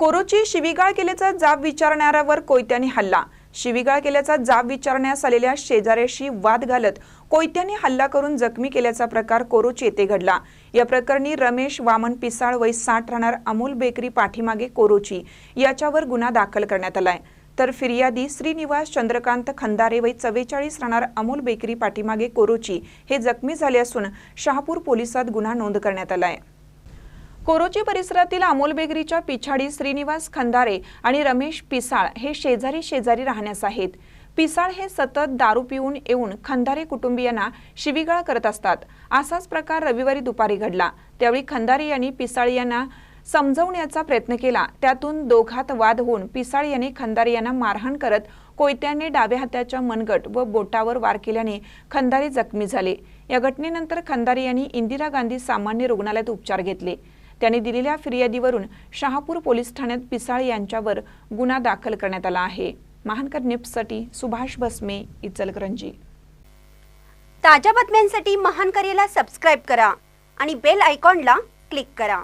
कोरोची शिवीगाळ केल्याचा जाब विचारणाऱ्यावर कोयत्याने हल्ला. शिवीगाळ केल्याचा जाब विचारण्यास आलेल्या शेजाऱ्याशी वाद घालत कोयत्याने हल्ला करून जखमी केल्याचा प्रकार कोरोची येथे घडला. या प्रकरणी रमेश वामन पिसाळ वय साठ राहणार अमोल बेकरी पाठीमागे कोरोची याच्यावर गुन्हा दाखल करण्यात आलाय. तर फिर्यादी श्रीनिवास चंद्रकांत खंदारे वय चव्वेचाळीस राहणार अमोल बेकरी पाठीमागे कोरोची हे जखमी झाले असून शहापूर पोलिसात गुन्हा नोंद करण्यात आला आहे कोरोची परिसरातील अमोल बेकरीच्या पिछाडी श्रीनिवास खंदारे आणि रमेश पिसाळ हे शेजारी शेजारी राहण्यास आहेत. पिसाळ हे सतत दारू पिऊन येऊन खंदारे कुटुंबियांना शिवीगाळ करत असतात. असाच प्रकार रविवारी दुपारी घडला. त्यावेळी खंदारे यांनी पिसाळ यांना समजवण्याचा प्रयत्न केला. त्यातून दोघात वाद होऊन पिसाळ यांनी खंदारे यांना मारहाण करत कोयत्याने डाव्या हाताच्या मनगट व बोटावर वार केल्याने खंदारे जखमी झाले. या घटनेनंतर खंदारे यांनी इंदिरा गांधी सामान्य रुग्णालयात उपचार घेतले. त्यांनी दिलेल्या फिर्यादीवरून शहापूर पोलीस ठाण्यात पिसाळ यांच्यावर गुन्हा दाखल करण्यात आला आहे. महानकर निप्ससाठी सुभाष भस्मे इचलकरंजी. ताज्या बातम्यांसाठी महानकरेला सबस्क्राईब करा आणि बेल आयकॉनला क्लिक करा.